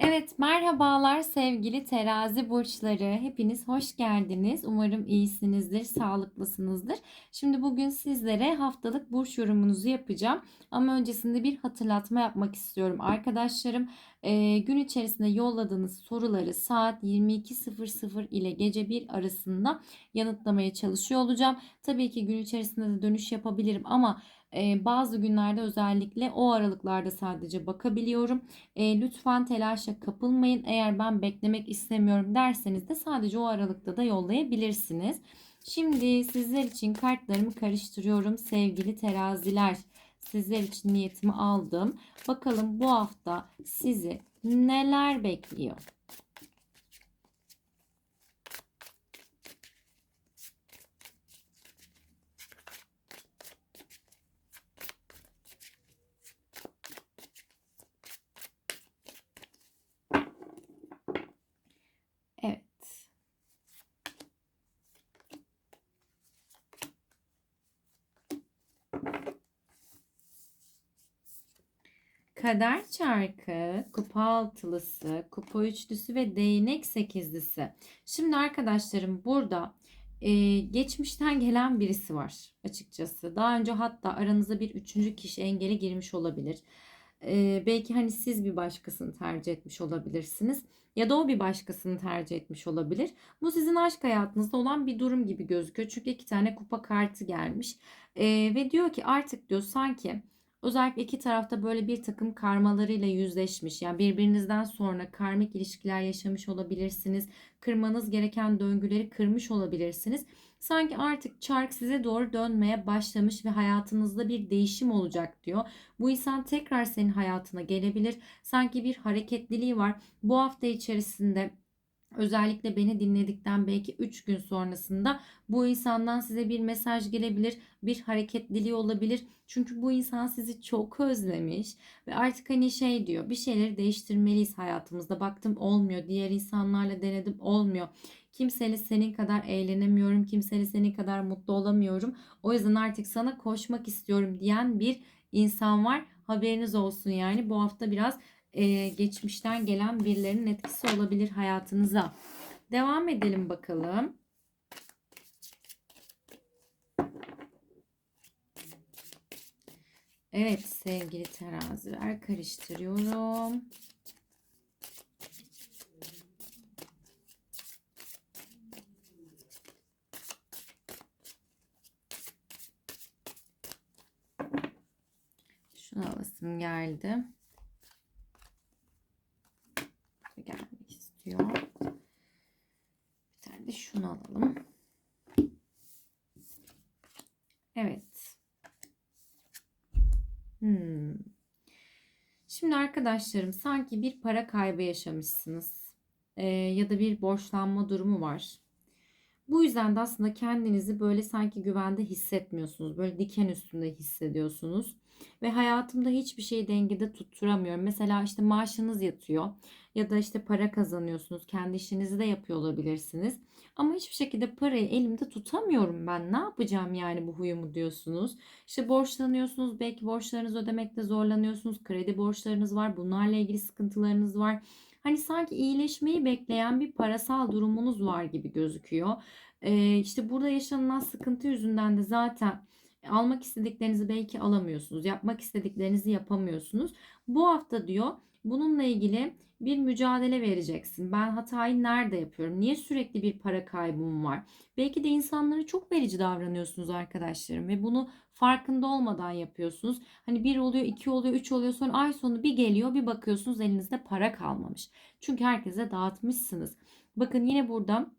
Evet, merhabalar sevgili terazi burçları. Hepiniz hoş geldiniz. Umarım iyisinizdir, sağlıklısınızdır. Şimdi bugün sizlere haftalık burç yorumunuzu yapacağım. Ama öncesinde bir hatırlatma yapmak istiyorum. Arkadaşlarım e, gün içerisinde yolladığınız soruları saat 22.00 ile gece 1 arasında yanıtlamaya çalışıyor olacağım. Tabii ki gün içerisinde de dönüş yapabilirim ama e, bazı günlerde özellikle o aralıklarda sadece bakabiliyorum. E, lütfen telaşa kapılmayın. Eğer ben beklemek istemiyorum derseniz de sadece o aralıkta da yollayabilirsiniz. Şimdi sizler için kartlarımı karıştırıyorum sevgili teraziler. Sizler için niyetimi aldım. Bakalım bu hafta sizi neler bekliyor? Evet. Kader çarkı, kupa altılısı, kupa üçlüsü ve değnek sekizlisi. Şimdi arkadaşlarım burada e, geçmişten gelen birisi var açıkçası. Daha önce hatta aranıza bir üçüncü kişi engeli girmiş olabilir. E, belki hani siz bir başkasını tercih etmiş olabilirsiniz. Ya da o bir başkasını tercih etmiş olabilir. Bu sizin aşk hayatınızda olan bir durum gibi gözüküyor. Çünkü iki tane kupa kartı gelmiş. E, ve diyor ki artık diyor sanki Özellikle iki tarafta böyle bir takım karmalarıyla yüzleşmiş. Yani birbirinizden sonra karmik ilişkiler yaşamış olabilirsiniz. Kırmanız gereken döngüleri kırmış olabilirsiniz. Sanki artık çark size doğru dönmeye başlamış ve hayatınızda bir değişim olacak diyor. Bu insan tekrar senin hayatına gelebilir. Sanki bir hareketliliği var. Bu hafta içerisinde Özellikle beni dinledikten belki 3 gün sonrasında bu insandan size bir mesaj gelebilir, bir hareketliliği olabilir. Çünkü bu insan sizi çok özlemiş ve artık hani şey diyor, bir şeyleri değiştirmeliyiz hayatımızda. Baktım olmuyor, diğer insanlarla denedim olmuyor. Kimseyle senin kadar eğlenemiyorum, kimseyle senin kadar mutlu olamıyorum. O yüzden artık sana koşmak istiyorum diyen bir insan var. Haberiniz olsun yani bu hafta biraz e, geçmişten gelen birilerinin etkisi olabilir hayatınıza. Devam edelim bakalım. Evet sevgili teraziler karıştırıyorum. Şunu alasım geldi. Gelmek istiyor. Bir tane de şunu alalım. Evet. Hmm. Şimdi arkadaşlarım sanki bir para kaybı yaşamışsınız. Ee, ya da bir borçlanma durumu var. Bu yüzden de aslında kendinizi böyle sanki güvende hissetmiyorsunuz. Böyle diken üstünde hissediyorsunuz. Ve hayatımda hiçbir şeyi dengede tutturamıyorum. Mesela işte maaşınız yatıyor ya da işte para kazanıyorsunuz. Kendi işinizi de yapıyor olabilirsiniz. Ama hiçbir şekilde parayı elimde tutamıyorum ben. Ne yapacağım yani bu huyumu diyorsunuz. İşte borçlanıyorsunuz. Belki borçlarınızı ödemekte zorlanıyorsunuz. Kredi borçlarınız var. Bunlarla ilgili sıkıntılarınız var. Hani sanki iyileşmeyi bekleyen bir parasal durumunuz var gibi gözüküyor. Ee, işte burada yaşanılan sıkıntı yüzünden de zaten almak istediklerinizi belki alamıyorsunuz. Yapmak istediklerinizi yapamıyorsunuz. Bu hafta diyor bununla ilgili bir mücadele vereceksin. Ben hatayı nerede yapıyorum? Niye sürekli bir para kaybım var? Belki de insanlara çok verici davranıyorsunuz arkadaşlarım ve bunu farkında olmadan yapıyorsunuz. Hani bir oluyor, iki oluyor, üç oluyor sonra ay sonu bir geliyor bir bakıyorsunuz elinizde para kalmamış. Çünkü herkese dağıtmışsınız. Bakın yine burada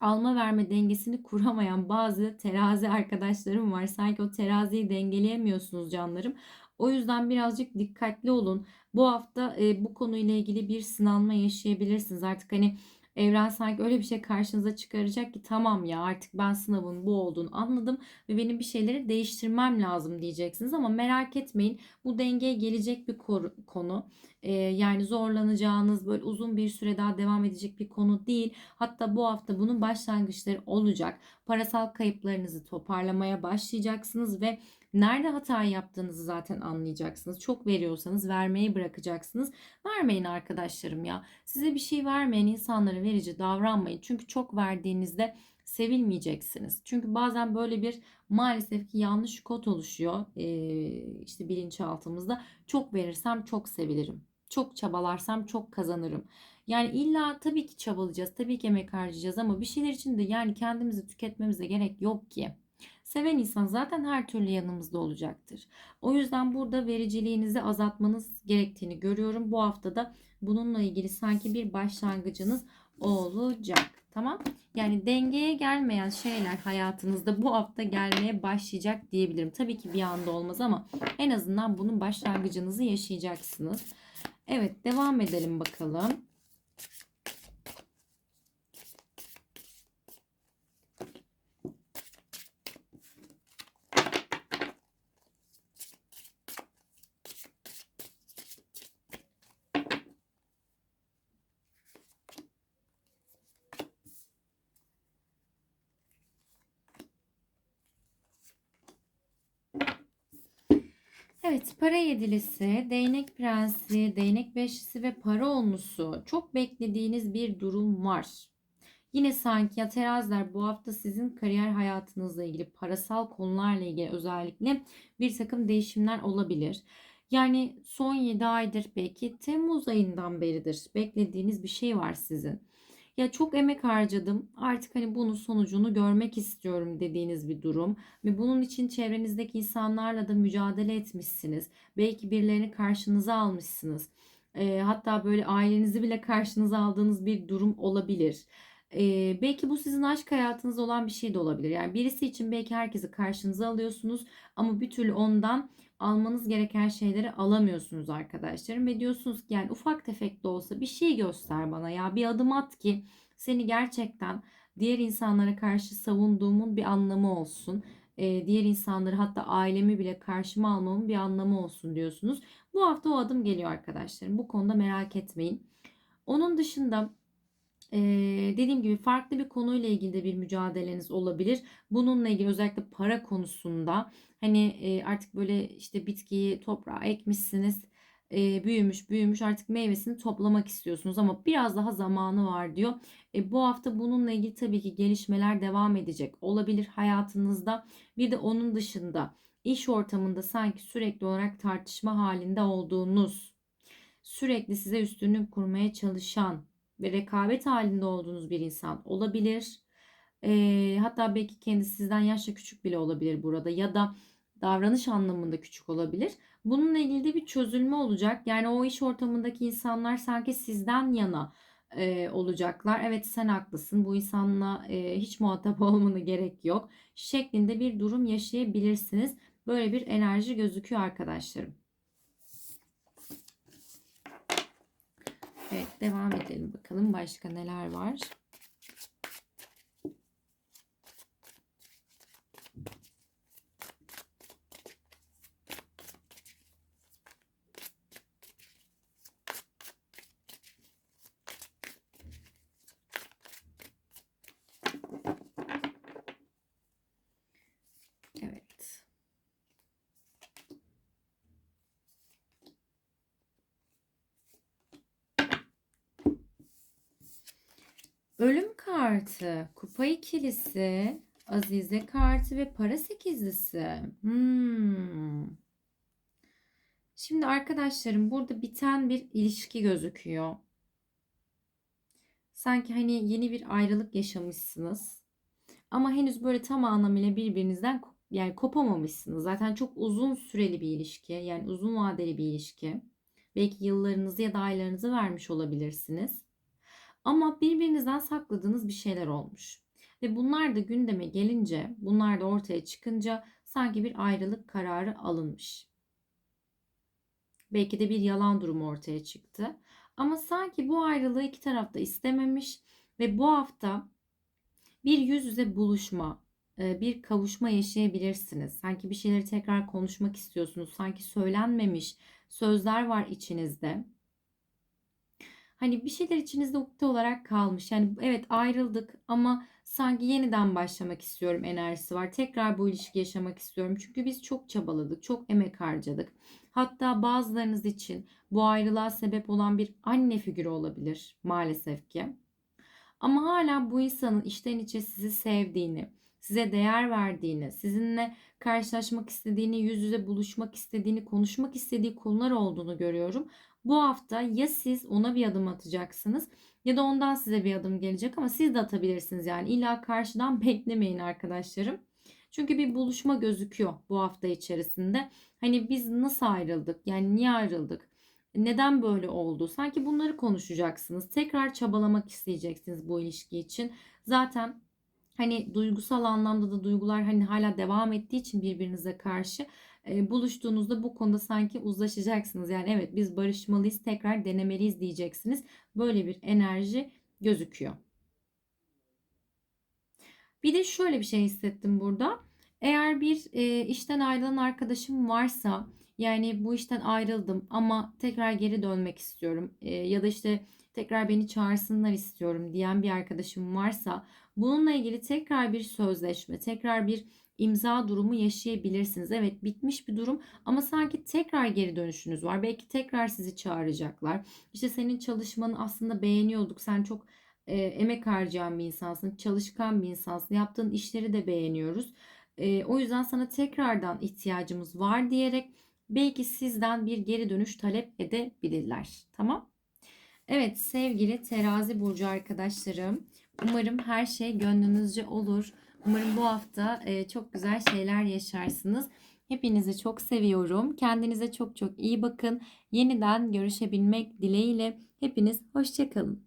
alma verme dengesini kuramayan bazı terazi arkadaşlarım var. Sanki o teraziyi dengeleyemiyorsunuz canlarım. O yüzden birazcık dikkatli olun. Bu hafta e, bu konuyla ilgili bir sınanma yaşayabilirsiniz. Artık hani Evren sanki öyle bir şey karşınıza çıkaracak ki tamam ya artık ben sınavın bu olduğunu anladım ve benim bir şeyleri değiştirmem lazım diyeceksiniz ama merak etmeyin bu dengeye gelecek bir konu. Ee, yani zorlanacağınız böyle uzun bir süre daha devam edecek bir konu değil. Hatta bu hafta bunun başlangıçları olacak. Parasal kayıplarınızı toparlamaya başlayacaksınız ve Nerede hata yaptığınızı zaten anlayacaksınız. Çok veriyorsanız vermeyi bırakacaksınız. Vermeyin arkadaşlarım ya. Size bir şey vermeyen insanlara verici davranmayın. Çünkü çok verdiğinizde sevilmeyeceksiniz. Çünkü bazen böyle bir maalesef ki yanlış kod oluşuyor. Ee, işte bilinçaltımızda. Çok verirsem çok sevilirim. Çok çabalarsam çok kazanırım. Yani illa tabii ki çabalayacağız, tabii ki emek harcayacağız ama bir şeyler için de yani kendimizi tüketmemize gerek yok ki. Seven insan zaten her türlü yanımızda olacaktır. O yüzden burada vericiliğinizi azaltmanız gerektiğini görüyorum. Bu haftada bununla ilgili sanki bir başlangıcınız olacak. Tamam? Yani dengeye gelmeyen şeyler hayatınızda bu hafta gelmeye başlayacak diyebilirim. Tabii ki bir anda olmaz ama en azından bunun başlangıcınızı yaşayacaksınız. Evet, devam edelim bakalım. Evet, para yedilisi, değnek prensi, değnek beşlisi ve para onlusu. Çok beklediğiniz bir durum var. Yine sanki ya teraziler bu hafta sizin kariyer hayatınızla ilgili, parasal konularla ilgili özellikle bir takım değişimler olabilir. Yani son 7 aydır belki Temmuz ayından beridir beklediğiniz bir şey var sizin. Ya çok emek harcadım. Artık hani bunun sonucunu görmek istiyorum dediğiniz bir durum ve bunun için çevrenizdeki insanlarla da mücadele etmişsiniz. Belki birilerini karşınıza almışsınız. E, hatta böyle ailenizi bile karşınıza aldığınız bir durum olabilir. E, belki bu sizin aşk hayatınızda olan bir şey de olabilir. Yani birisi için belki herkesi karşınıza alıyorsunuz ama bir türlü ondan almanız gereken şeyleri alamıyorsunuz arkadaşlarım ve diyorsunuz ki yani ufak tefek de olsa bir şey göster bana ya bir adım at ki seni gerçekten diğer insanlara karşı savunduğumun bir anlamı olsun. Ee, diğer insanları hatta ailemi bile karşıma almamın bir anlamı olsun diyorsunuz. Bu hafta o adım geliyor arkadaşlarım. Bu konuda merak etmeyin. Onun dışında ee, dediğim gibi farklı bir konuyla ilgili de bir mücadeleniz olabilir. Bununla ilgili özellikle para konusunda hani e, artık böyle işte bitkiyi toprağa ekmişsiniz. E, büyümüş büyümüş artık meyvesini toplamak istiyorsunuz ama biraz daha zamanı var diyor. E, bu hafta bununla ilgili tabii ki gelişmeler devam edecek. Olabilir hayatınızda. Bir de onun dışında iş ortamında sanki sürekli olarak tartışma halinde olduğunuz, sürekli size üstünlük kurmaya çalışan ve rekabet halinde olduğunuz bir insan olabilir. E, hatta belki kendisi sizden yaşça küçük bile olabilir burada ya da davranış anlamında küçük olabilir. Bununla ilgili de bir çözülme olacak. Yani o iş ortamındaki insanlar sanki sizden yana e, olacaklar. Evet sen haklısın bu insanla e, hiç muhatap olmana gerek yok şeklinde bir durum yaşayabilirsiniz. Böyle bir enerji gözüküyor arkadaşlarım. Evet devam edelim bakalım başka neler var. Kartı, kupa ikilisi, azize kartı ve para sekizlisi. Hmm. Şimdi arkadaşlarım burada biten bir ilişki gözüküyor. Sanki hani yeni bir ayrılık yaşamışsınız. Ama henüz böyle tam anlamıyla birbirinizden yani kopamamışsınız. Zaten çok uzun süreli bir ilişki. Yani uzun vadeli bir ilişki. Belki yıllarınızı ya da aylarınızı vermiş olabilirsiniz. Ama birbirinizden sakladığınız bir şeyler olmuş. Ve bunlar da gündeme gelince, bunlar da ortaya çıkınca sanki bir ayrılık kararı alınmış. Belki de bir yalan durumu ortaya çıktı. Ama sanki bu ayrılığı iki tarafta istememiş ve bu hafta bir yüz yüze buluşma, e, bir kavuşma yaşayabilirsiniz. Sanki bir şeyleri tekrar konuşmak istiyorsunuz. Sanki söylenmemiş sözler var içinizde. Hani bir şeyler içinizde ukde olarak kalmış. Yani evet ayrıldık ama sanki yeniden başlamak istiyorum enerjisi var. Tekrar bu ilişki yaşamak istiyorum. Çünkü biz çok çabaladık, çok emek harcadık. Hatta bazılarınız için bu ayrılığa sebep olan bir anne figürü olabilir maalesef ki. Ama hala bu insanın içten içe sizi sevdiğini, size değer verdiğini, sizinle karşılaşmak istediğini, yüz yüze buluşmak istediğini, konuşmak istediği konular olduğunu görüyorum. Bu hafta ya siz ona bir adım atacaksınız ya da ondan size bir adım gelecek ama siz de atabilirsiniz yani. İlla karşıdan beklemeyin arkadaşlarım. Çünkü bir buluşma gözüküyor bu hafta içerisinde. Hani biz nasıl ayrıldık? Yani niye ayrıldık? Neden böyle oldu? Sanki bunları konuşacaksınız. Tekrar çabalamak isteyeceksiniz bu ilişki için. Zaten hani duygusal anlamda da duygular hani hala devam ettiği için birbirinize karşı e, buluştuğunuzda bu konuda sanki uzlaşacaksınız. Yani evet biz barışmalıyız, tekrar denemeliyiz diyeceksiniz. Böyle bir enerji gözüküyor. Bir de şöyle bir şey hissettim burada. Eğer bir e, işten ayrılan arkadaşım varsa yani bu işten ayrıldım ama tekrar geri dönmek istiyorum e, ya da işte tekrar beni çağırsınlar istiyorum diyen bir arkadaşım varsa bununla ilgili tekrar bir sözleşme, tekrar bir imza durumu yaşayabilirsiniz. Evet bitmiş bir durum ama sanki tekrar geri dönüşünüz var. Belki tekrar sizi çağıracaklar. İşte senin çalışmanı aslında beğeniyorduk. Sen çok e, emek harcayan bir insansın, çalışkan bir insansın. Yaptığın işleri de beğeniyoruz. E, o yüzden sana tekrardan ihtiyacımız var diyerek belki sizden bir geri dönüş talep edebilirler. Tamam? Evet sevgili terazi burcu arkadaşlarım. Umarım her şey gönlünüzce olur. Umarım bu hafta e, çok güzel şeyler yaşarsınız. Hepinizi çok seviyorum. Kendinize çok çok iyi bakın. Yeniden görüşebilmek dileğiyle hepiniz hoşçakalın.